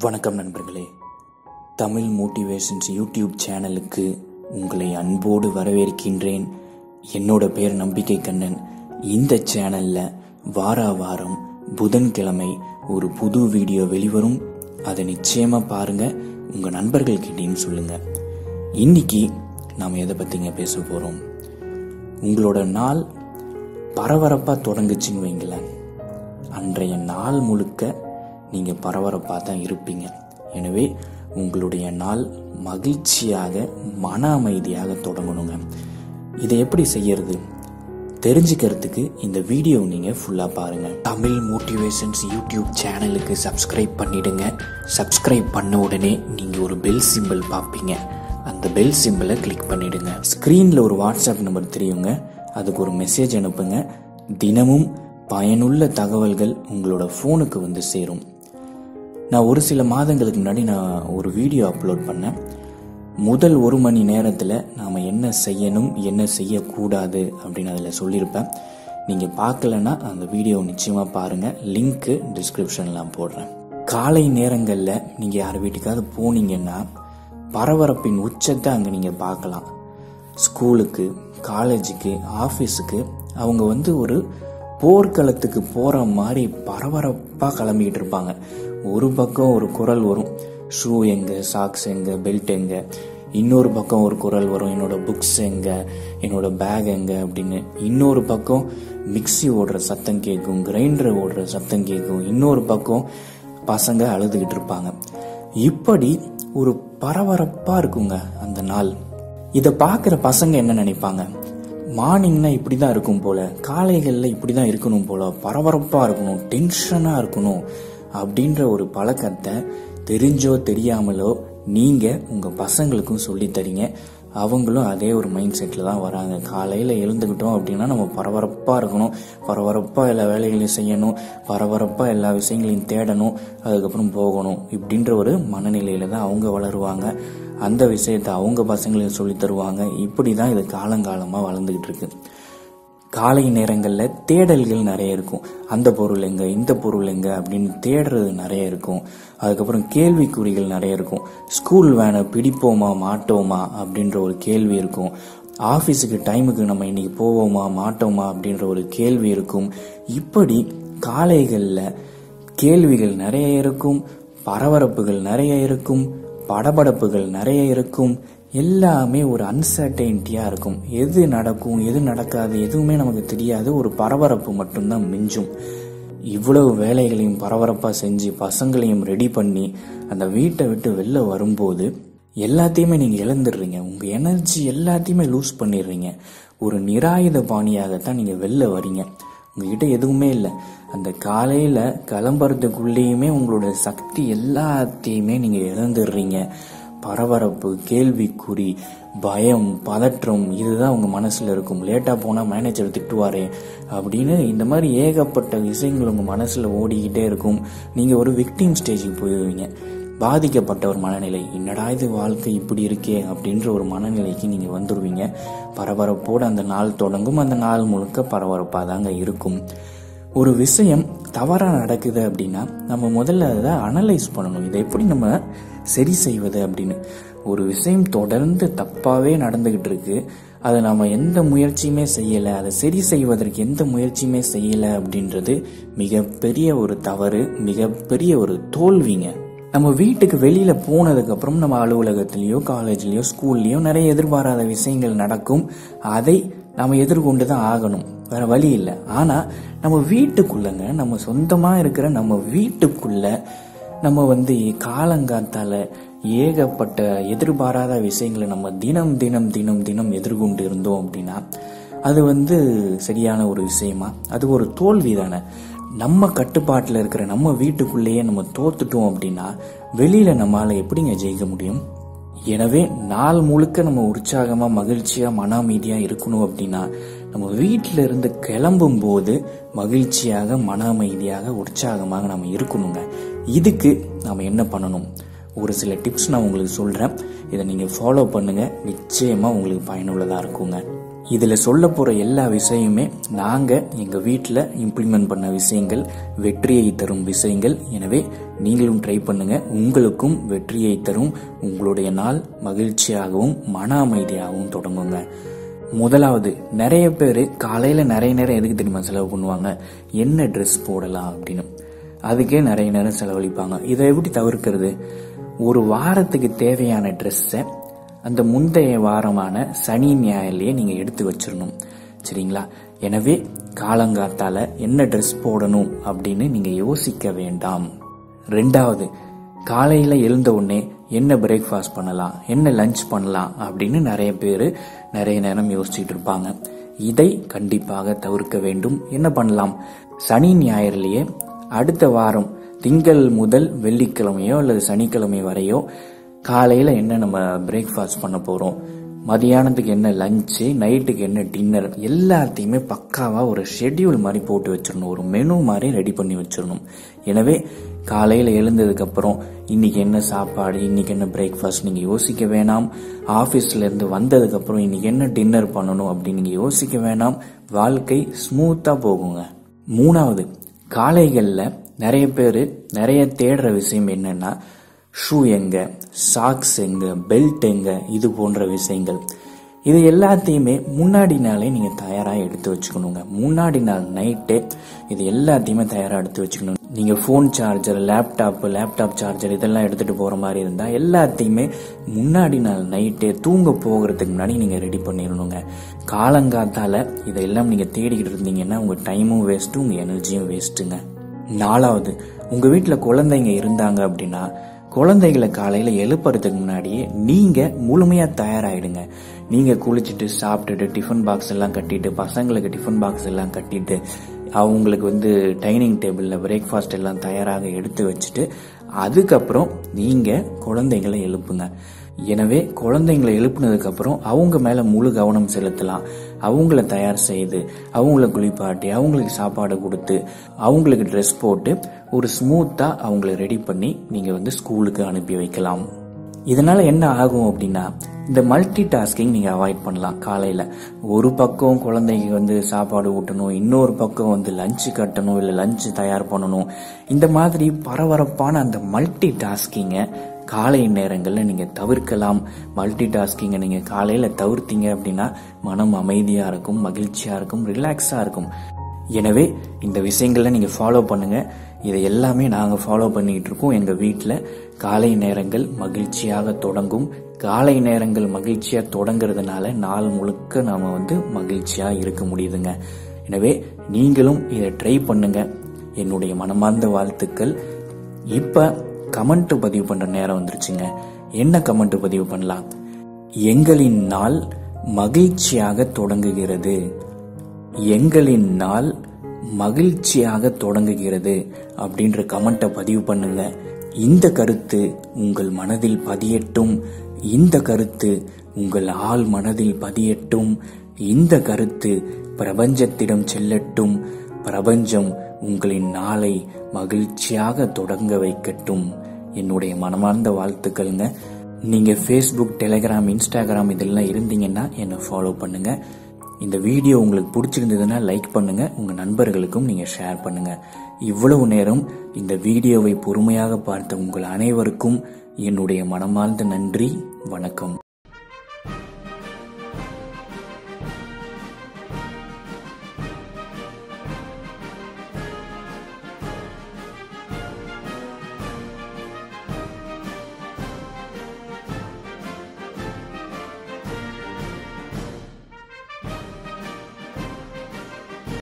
வணக்கம் நண்பர்களே. Tamil motivations YouTube சேனலுக்கு உங்களை அன்போடு வரவேற்கின்றேன். என்னோட பேர் நம்பிக்கை கண்ணன். இந்த சேனலில் வார வாரம் புதன்கிழமை ஒரு புது வீடியோ வெளிவரும். அதை நிச்சயமாக பாருங்க. உங்கள் நண்பர்கள்கிட்டையும் சொல்லுங்கள் இன்னைக்கு நாம் எதை பற்றிங்க பேச போகிறோம் உங்களோட நாள் பரபரப்பாக தொடங்குச்சுன்னு வைங்களேன். அன்றைய நாள் முழுக்க நீங்கள் பரபரப்பாக தான் இருப்பீங்க. எனவே உங்களுடைய நாள் மகிழ்ச்சியாக மன அமைதியாக தொடங்கணுங்க. இதை எப்படி செய்யறது? தெரிஞ்சுக்கிறதுக்கு இந்த வீடியோ நீங்க ஃபுல்லா பாருங்க. தமிழ் மோட்டிவேஷன்ஸ் யூடியூப் சேனலுக்கு சப்ஸ்கிரைப் பண்ணிடுங்க. சப்ஸ்கிரைப் பண்ண உடனே நீங்க ஒரு பெல் சிம்பிள் பார்ப்பீங்க. அந்த பெல் சிம்பிளை கிளிக் பண்ணிடுங்க. ஸ்க்ரீனில் ஒரு வாட்ஸ்அப் நம்பர் தெரியுங்க. அதுக்கு ஒரு மெசேஜ் அனுப்புங்க. தினமும் பயனுள்ள தகவல்கள் உங்களோட ஃபோனுக்கு வந்து சேரும். நான் ஒரு சில மாதங்களுக்கு முன்னாடி நான் ஒரு வீடியோ அப்லோட் பண்ணேன். முதல் ஒரு மணி நேரத்தில் நாம் என்ன செய்யணும் என்ன செய்யக்கூடாது அப்படின்னு அதில் சொல்லியிருப்பேன். நீங்கள் பார்க்கலன்னா அந்த வீடியோ நிச்சயமாக பாருங்கள் லிங்க்கு டிஸ்கிரிப்ஷன்லாம் போடுறேன். காலை நேரங்களில் நீங்கள் யார் வீட்டுக்காவது போனீங்கன்னா பரபரப்பின் உச்சத்தை அங்கே நீங்கள் பார்க்கலாம். ஸ்கூலுக்கு காலேஜுக்கு ஆஃபீஸுக்கு அவங்க வந்து ஒரு போர்க்களத்துக்கு போகிற மாதிரி பரபரப்பாக கிளம்பிக்கிட்டு இருப்பாங்க. ஒரு பக்கம் ஒரு குரல் வரும். ஷூ எங்க சாக்ஸ் எங்க பெல்ட் எங்க. இன்னொரு பக்கம் ஒரு குரல் வரும். என்னோட புக்ஸ் எங்க என்னோட பேக் எங்க அப்படின்னு. இன்னொரு பக்கம் மிக்ஸி ஓடுற சத்தம் கேட்கும் கிரைண்டர் ஓடுற சத்தம் கேட்கும். இன்னொரு பக்கம் பசங்க அழுதுகிட்டு இருப்பாங்க. இப்படி ஒரு பரபரப்பா இருக்குங்க அந்த நாள். இதை பார்க்குற பசங்க என்ன நினைப்பாங்க? மார்னிங்னா இப்படி தான் இருக்கும் போல காலைகளில் இப்படி தான் இருக்கணும் போல பரபரப்பாக இருக்கணும் டென்ஷனாக இருக்கணும் அப்படின்ற ஒரு பழக்கத்தை தெரிஞ்சோ தெரியாமலோ நீங்கள் உங்கள் பசங்களுக்கும் சொல்லித்தரீங்க அவங்களும் அதே ஒரு மைண்ட் செட்டில் தான் வராங்க. காலையில் எழுந்துக்கிட்டோம் அப்படின்னா நம்ம பரபரப்பாக இருக்கணும். பரபரப்பாக எல்லா வேலைகளையும் செய்யணும். பரபரப்பாக எல்லா விஷயங்களையும் தேடணும். அதுக்கப்புறம் போகணும் இப்படின்ற ஒரு மனநிலையில் தான் அவங்க வளருவாங்க. அந்த விஷயத்தை அவங்க பசங்களுக்கு சொல்லி தருவாங்க. இப்படி தான் இது காலங்காலமாக வளர்ந்துக்கிட்டு இருக்குது காலை நேரங்களில் தேடல்கள் நிறைய இருக்கும். அந்த பொருள் எங்க இந்த பொருள் எங்க அப்படின்னு தேடுறது நிறைய இருக்கும். அதுக்கப்புறம் கேள்விக்குறிகள் நிறைய இருக்கும். ஸ்கூல் வேனை பிடிப்போமா மாட்டோமா அப்படின்ற ஒரு கேள்வி இருக்கும். ஆஃபீஸுக்கு டைமுக்கு நம்ம இன்னைக்கு போவோமா மாட்டோமா அப்படின்ற ஒரு கேள்வி இருக்கும். இப்படி காலைகளில் கேள்விகள் நிறைய இருக்கும். பரபரப்புகள் நிறைய இருக்கும். படபடப்புகள் நிறைய இருக்கும். எல்லாமே ஒரு அன்சர்டைன்ட்டியாக இருக்கும். எது நடக்கும் எது நடக்காது எதுவுமே நமக்கு தெரியாது. ஒரு பரபரப்பு மட்டும்தான் மிஞ்சும். இவ்வளவு வேலைகளையும் பரபரப்பாக செஞ்சு பசங்களையும் ரெடி பண்ணி அந்த வீட்டை விட்டு வெளில வரும்போது எல்லாத்தையுமே நீங்கள் இழந்துடுறீங்க. உங்கள் எனர்ஜி எல்லாத்தையுமே லூஸ் பண்ணிடுறீங்க. ஒரு நிராயுத பாணியாகத்தான் நீங்கள் வெளில வரீங்க. உங்ககிட்ட எதுவுமே இல்லை. அந்த காலையில் கிளம்புறதுக்குள்ளேயுமே உங்களோட சக்தி எல்லாத்தையுமே நீங்கள் இழந்துடுறீங்க. பரபரப்பு கேள்விக்குறி பயம் பதற்றம் இதுதான் உங்கள் மனசில் இருக்கும். லேட்டாக போனால் மேனேஜர் திட்டுவாரே அப்படின்னு இந்த மாதிரி ஏகப்பட்ட விஷயங்கள் உங்கள் மனசில் ஓடிக்கிட்டே இருக்கும். நீங்கள் ஒரு விக்டிம் ஸ்டேஜுக்கு போயிடுவீங்க பாதிக்கப்பட்ட ஒரு மனநிலை என்னடா இது வாழ்க்கை இப்படி இருக்கே? அப்படின்ற ஒரு மனநிலைக்கு நீங்கள் வந்துடுவீங்க பரபரப்போடு அந்த நாள் தொடங்கும். அந்த நாள் முழுக்க பரபரப்பாக தாங்க இருக்கும். ஒரு விஷயம் தவறாக நடக்குது அப்படின்னா நம்ம முதல்ல அதை அனலைஸ் பண்ணணும். இதை எப்படி நம்ம சரி செய்வது அப்படின்னு. ஒரு விஷயம் தொடர்ந்து தப்பாகவே நடந்துக்கிட்டு இருக்கு. அதை நம்ம எந்த முயற்சியுமே செய்யலை. அதை சரி செய்வதற்கு எந்த முயற்சியுமே செய்யலை அப்படின்றது மிகப்பெரிய ஒரு தவறு மிகப்பெரிய ஒரு தோல்விங்க. நம்ம வீட்டுக்கு வெளியில போனதுக்கப்புறம் நம்ம அலுவலகத்திலயோ காலேஜ்லயோ ஸ்கூல்லயோ நிறைய எதிர்பாராத விஷயங்கள் நடக்கும். அதை நம்ம எதிர்கொண்டு தான் ஆகணும். வேற வழி இல்லை. ஆனால் நம்ம வீட்டுக்குள்ளங்க நம்ம சொந்தமாக இருக்கிற நம்ம வீட்டுக்குள்ள நம்ம வந்து காலங்காத்தால ஏகப்பட்ட எதிர்பாராத விஷயங்களை நம்ம தினம் தினம் தினம் தினம் எதிர்கொண்டு இருந்தோம் அப்படின்னா அது வந்து சரியான ஒரு விஷயமா? அது ஒரு தோல்வி தானே. நம்ம கட்டுப்பாட்டில் இருக்கிற நம்ம வீட்டுக்குள்ளேயே நம்ம தோத்துட்டோம் அப்படின்னா வெளியில நம்மளால எப்படிங்க ஜெயிக்க முடியும்? எனவே நாள் முழுக்க நம்ம உற்சாகமா மகிழ்ச்சியா மன அமைதியா இருக்கணும் அப்படின்னா நம்ம வீட்டில இருந்து கிளம்பும் போது மகிழ்ச்சியாக மன அமைதியாக உற்சாகமாக நம்ம இருக்கணுங்க. இதுக்கு நாம என்ன பண்ணணும்? ஒரு சில டிப்ஸ் நான் உங்களுக்கு சொல்றேன். இதை நீங்க ஃபாலோ பண்ணுங்க. நிச்சயமா உங்களுக்கு பயனுள்ளதா இருக்குங்க. இதில் சொல்ல போகிற எல்லா விஷயமே நாங்கள் எங்கள் வீட்டில் இம்ப்ளிமெண்ட் பண்ண விஷயங்கள் வெற்றியை தரும் விஷயங்கள். எனவே நீங்களும் ட்ரை பண்ணுங்கள் உங்களுக்கும் வெற்றியை தரும். உங்களுடைய நாள் மகிழ்ச்சியாகவும் மன அமைதியாகவும் தொடங்குங்க. முதலாவது நிறைய பேர் காலையில் நிறைய நேரம் எதுக்கு தெரியுமா செலவு பண்ணுவாங்க? என்ன ட்ரெஸ் போடலாம் அப்படின்னு. அதுக்கே நிறைய நேரம் செலவழிப்பாங்க. இதை எப்படி தவிர்க்கிறது? ஒரு வாரத்துக்கு தேவையான ட்ரெஸ்ஸை அந்த முந்தைய வாரமான சனி ஞாயிலேயே நீங்கள் எடுத்து வச்சிடணும் சரிங்களா? எனவே காலங்காத்தால என்ன ட்ரெஸ் போடணும் அப்படின்னு நீங்கள் யோசிக்க வேண்டாம். ரெண்டாவது காலையில் எழுந்த உடனே என்ன பிரேக்ஃபாஸ்ட் பண்ணலாம் என்ன லஞ்ச் பண்ணலாம் அப்படின்னு நிறைய பேர் நிறைய நேரம் யோசிச்சுட்டு இருப்பாங்க. இதை கண்டிப்பாக தவிர்க்க வேண்டும். என்ன பண்ணலாம்? சனி ஞாயிறுலேயே அடுத்த வாரம் திங்கள் முதல் வெள்ளிக்கிழமையோ அல்லது சனிக்கிழமை வரையோ காலையில் என்ன நம்ம பிரேக்ஃபாஸ்ட் பண்ண போகிறோம் மதியானத்துக்கு என்ன லஞ்சு நைட்டுக்கு என்ன டின்னர் எல்லாத்தையுமே பக்காவாக ஒரு ஷெட்யூல் மாதிரி போட்டு வச்சிடணும். ஒரு மெனு மாதிரி ரெடி பண்ணி வச்சிடணும். எனவே காலையில் எழுந்ததுக்கப்புறம் இன்னைக்கு என்ன சாப்பாடு இன்னைக்கு என்ன பிரேக்ஃபாஸ்ட் நீங்கள் யோசிக்க வேணாம். ஆஃபீஸ்லேருந்து வந்ததுக்கப்புறம் இன்னைக்கு என்ன டின்னர் பண்ணணும் அப்படின்னு நீங்கள் யோசிக்க வேணாம். வாழ்க்கை ஸ்மூத்தாக போகுங்க. மூணாவது காலைகளில் நிறைய பேர் நிறைய தேடுற விஷயம் என்னன்னா ஷூ எங்க சாக்ஸ் எங்க பெல்ட் எங்க இது போன்ற விஷயங்கள். இது எல்லாத்தையுமே முன்னாடி நாளே நீங்க தயாராக எடுத்து வச்சுக்கணுங்க. முன்னாடி நாள் நைட்டே இது எல்லாத்தையுமே தயாராக எடுத்து வச்சுக்கணும். நீங்க phone charger laptop laptop charger இதெல்லாம் எடுத்துட்டு போற மாதிரி இருந்தா எல்லாத்தையுமே முன்னாடி நாள் நைட்டே தூங்க போகிறதுக்கு முன்னாடி நீங்க ரெடி பண்ணிடணுங்க காலங்காத்தால இதெல்லாம் நீங்க தேடிக்கிட்டு இருந்தீங்கன்னா உங்க டைமும் வேஸ்ட்டு உங்க எனர்ஜியும் வேஸ்ட்டுங்க நாலாவது உங்க வீட்டில் குழந்தைங்க இருந்தாங்க அப்படின்னா குழந்தைகளை காலையில் எழுப்புறதுக்கு முன்னாடியே நீங்கள் முழுமையாக தயாராகிடுங்க நீங்கள் குளிச்சுட்டு சாப்பிட்டுட்டு டிஃபன் பாக்ஸ் எல்லாம் கட்டிட்டு பசங்களுக்கு டிஃபன் பாக்ஸ் எல்லாம் கட்டிட்டு அவங்களுக்கு வந்து டைனிங் டேபிளில் பிரேக்ஃபாஸ்ட் எல்லாம் தயாராக எடுத்து வச்சுட்டு அதுக்கப்புறம் நீங்கள் குழந்தைங்களை எழுப்புங்க. எனவே குழந்தைங்களை எழுப்புனதுக்கப்புறம் அவங்க மேல முழு கவனம் செலுத்தலாம். அவங்கள தயார் செய்து அவங்கள குளிப்பாட்டி அவங்களுக்கு சாப்பாடு கொடுத்து அவங்களுக்கு ட்ரெஸ் போட்டு ஒரு ஸ்மூத்தா அவங்கள ரெடி பண்ணி நீங்க வந்து ஸ்கூலுக்கு அனுப்பி வைக்கலாம். இதனால என்ன ஆகும் அப்படின்னா இந்த மல்டி டாஸ்கிங் நீங்க அவாய்ட் பண்ணலாம். காலையில ஒரு பக்கம் குழந்தைக்கு வந்து சாப்பாடு ஊட்டணும் இன்னொரு பக்கம் வந்து லஞ்சு கட்டணும் இல்ல லஞ்சு தயார் பண்ணணும். இந்த மாதிரி பரபரப்பான அந்த மல்டி டாஸ்கிங்கை காலை நேரங்களில் நீங்கள் தவிர்க்கலாம். மல்டி டாஸ்கிங்கை நீங்கள் காலையில் தவிர்த்தீங்க அப்படின்னா மனம் அமைதியாக இருக்கும் மகிழ்ச்சியாக இருக்கும் ரிலாக்ஸாக இருக்கும். எனவே இந்த விஷயங்களை நீங்கள் ஃபாலோ பண்ணுங்கள் இதை எல்லாமே நாங்கள் ஃபாலோ பண்ணிகிட்டு இருக்கோம். எங்கள் வீட்டில் காலை நேரங்கள் மகிழ்ச்சியாக தொடங்கும். காலை நேரங்கள் மகிழ்ச்சியாக தொடங்குறதுனால நாள் முழுக்க நாம் வந்து மகிழ்ச்சியாக இருக்க முடியுதுங்க. எனவே நீங்களும் இதை ட்ரை பண்ணுங்கள் என்னுடைய மனமார்ந்த வாழ்த்துக்கள். இப்போ கமெண்ட் பதிவு பண்ணுற நேரம் வந்துருச்சுங்க. என்ன கமெண்ட் பதிவு பண்ணலாம்? எங்களின் நாள் மகிழ்ச்சியாக தொடங்குகிறது. எங்களின் நாள் மகிழ்ச்சியாக தொடங்குகிறது அப்படின்ற கமெண்ட்டை பதிவு பண்ணுங்க. இந்த கருத்து உங்கள் மனதில் பதியட்டும். இந்த கருத்து உங்கள் ஆள் மனதில் பதியட்டும். இந்த கருத்து பிரபஞ்சத்திடம் செல்லட்டும். பிரபஞ்சம் உங்களின் நாளை மகிழ்ச்சியாக தொடங்க வைக்கட்டும். என்னுடைய மனமார்ந்த வாழ்த்துக்கள்ங்க. நீங்கள் ஃபேஸ்புக் டெலிகிராம் இன்ஸ்டாகிராம் இதெல்லாம் இருந்தீங்கன்னா என்னை ஃபாலோ பண்ணுங்க. இந்த வீடியோ உங்களுக்கு பிடிச்சிருந்ததுன்னா லைக் பண்ணுங்க. உங்க நண்பர்களுக்கும் நீங்க ஷேர் பண்ணுங்க. இவ்வளவு நேரம் இந்த வீடியோவை பொறுமையாக பார்த்த உங்கள் அனைவருக்கும் என்னுடைய மனமார்ந்த நன்றி. வணக்கம்.